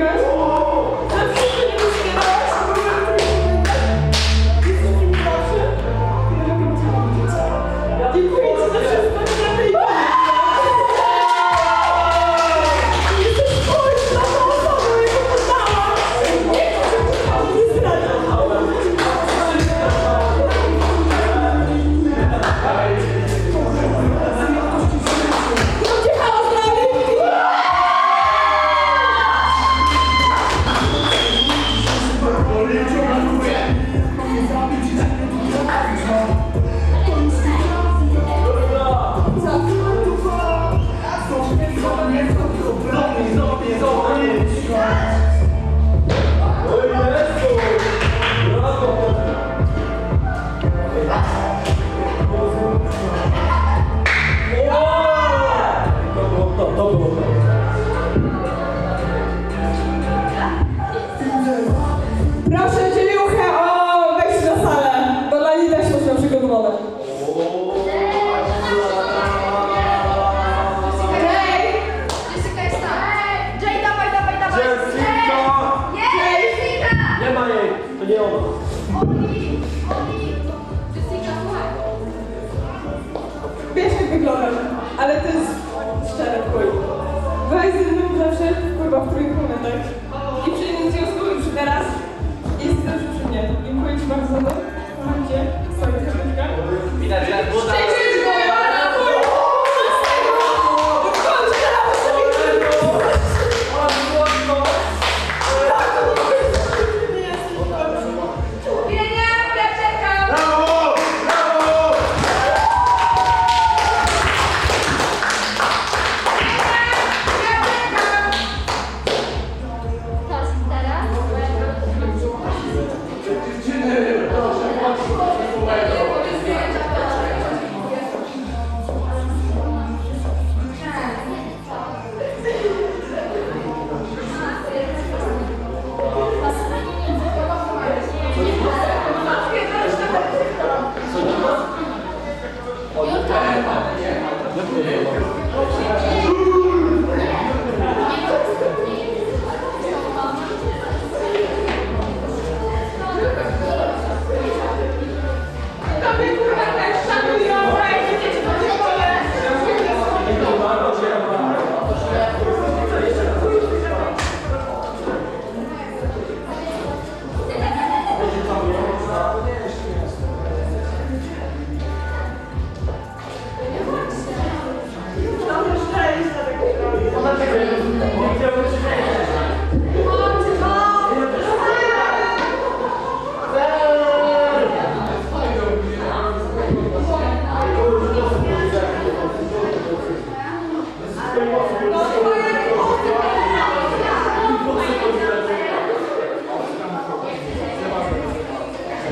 guys?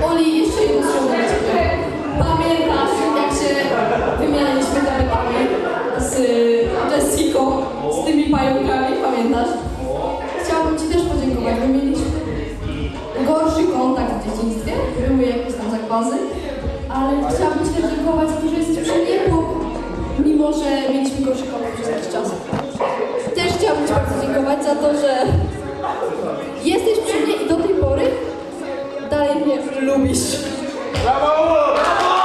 Oli jeszcze jedno słowo. Pamiętasz, jak się wymienialiśmy tabletami z Jessica, z tymi pająkami, pamiętasz? Chciałabym Ci też podziękować, bo mieliśmy gorszy kontakt w dzieciństwie, były jakieś tam zakwazy, ale chciałabym Ci też dziękować że jesteś przy wieku, mimo że mieliśmy gorszy kontakt przez jakiś czas. Też chciałabym Ci bardzo dziękować za to, że jesteś przy Dain Lubis. Bravo! Bravo!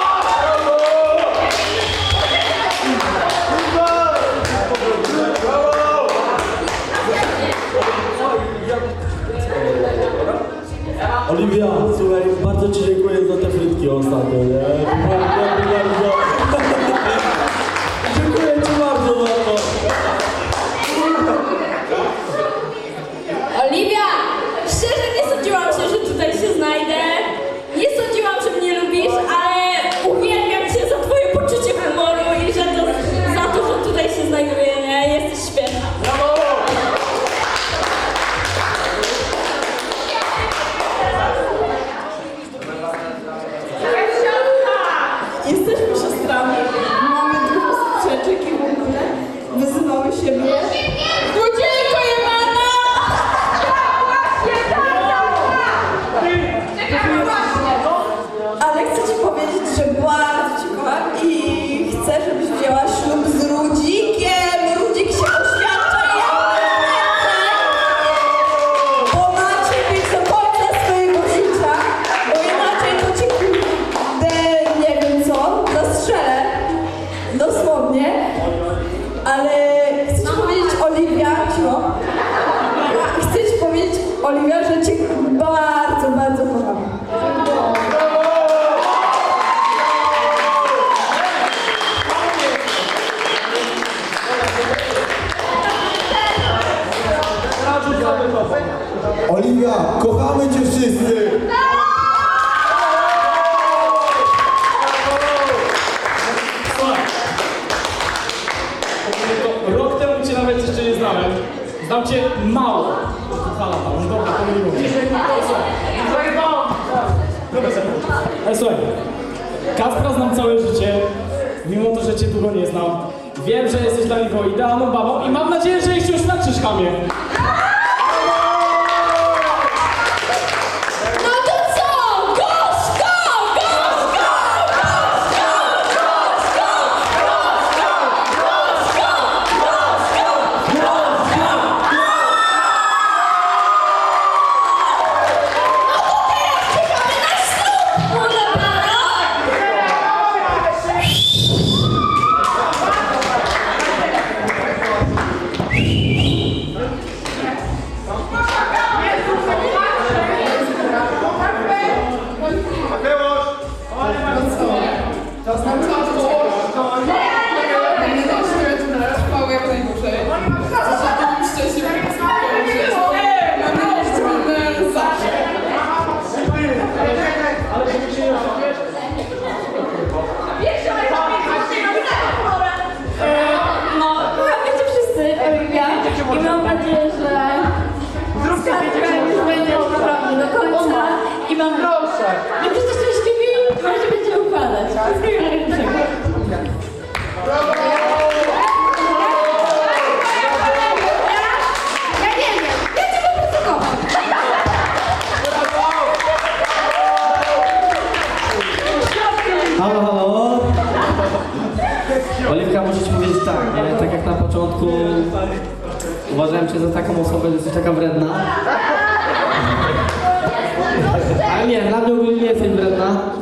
Ale słuchaj, Kaspra znam całe życie, mimo to, że cię długo nie znam. Wiem, że jesteś dla niego idealną babą i mam nadzieję, że jeszcze oświadczysz chamie.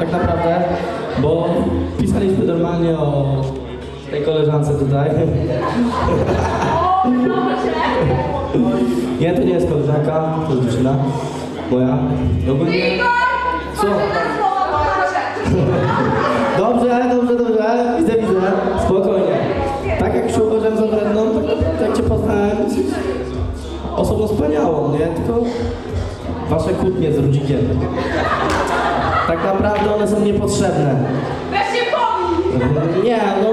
Tak naprawdę, bo pisaliśmy normalnie o tej koleżance tutaj. Nie, to nie jest koleżanka, to jest dziewczyna moja. Ogólnie... Co? Dobrze, dobrze, dobrze. Widzę, widzę. Spokojnie. Tak jak się uważam za wredną, tak jak cię poznałem, osobą wspaniałą, nie? Tylko wasze kłótnie z Rudzikiem. Tak naprawdę one są niepotrzebne. Weź się pomij! Nie, no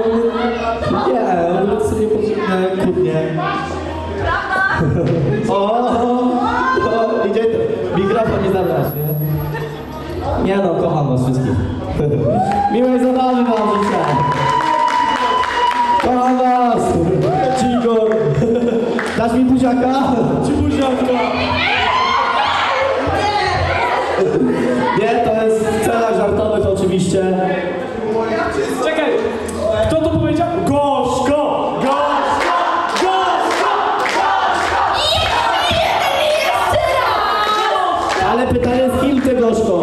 nie, one są niepotrzebne kłótnie. O, o, idzie mikrofon nie zabrać, nie? Nie no, kocham was wszystkich. Miłej zabawy wam życzę. Kocham was. Cigor. Dasz mi buziaka. Ale pytanie z kim ty gorzko?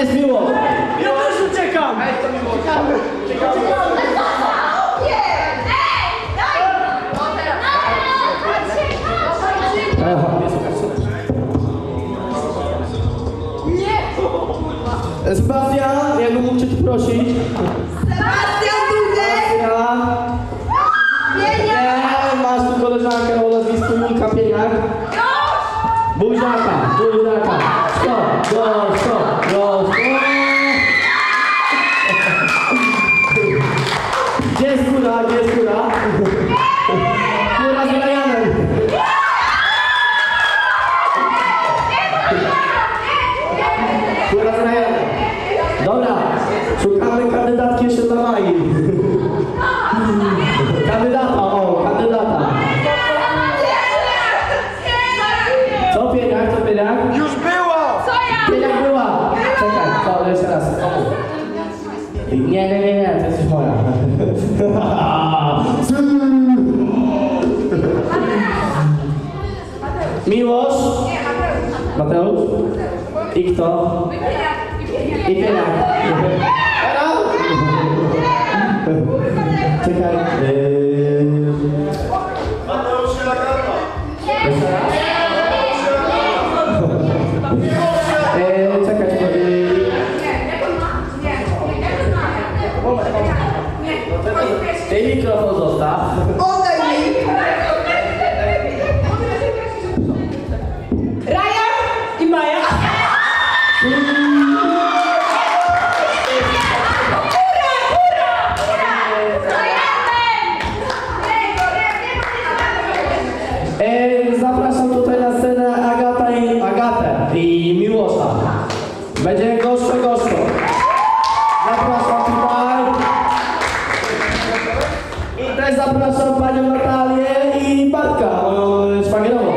jest miło. Ja też uciekam. Sebastian, jakbym mógł cię tu prosić. Sebastian Dudek! Ja. Pieniak! Nie, masz tu koleżankę o nazwisku Milka Pieniak. Buziaka, buziaka. Stop, do, stop. TikTok. Ipila. Ipila. E, zapraszam tutaj na scenę Agata i Agatę. Będzie gorzko, gorzko. Zapraszam tutaj. I też zapraszam panią Natalię i Bartka, moją szwagierową.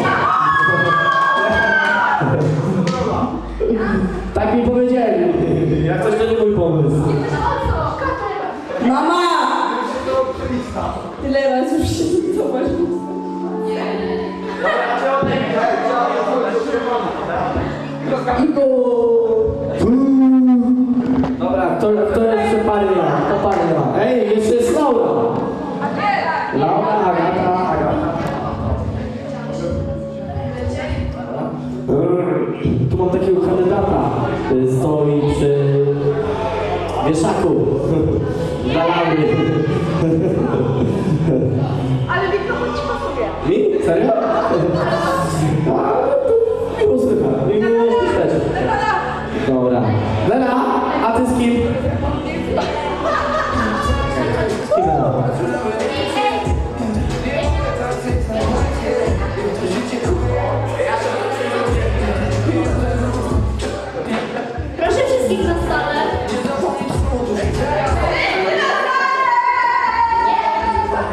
Dobra, kto, kto jeszcze parę ma? To ma. Ej, jeszcze jest Laura. Laura.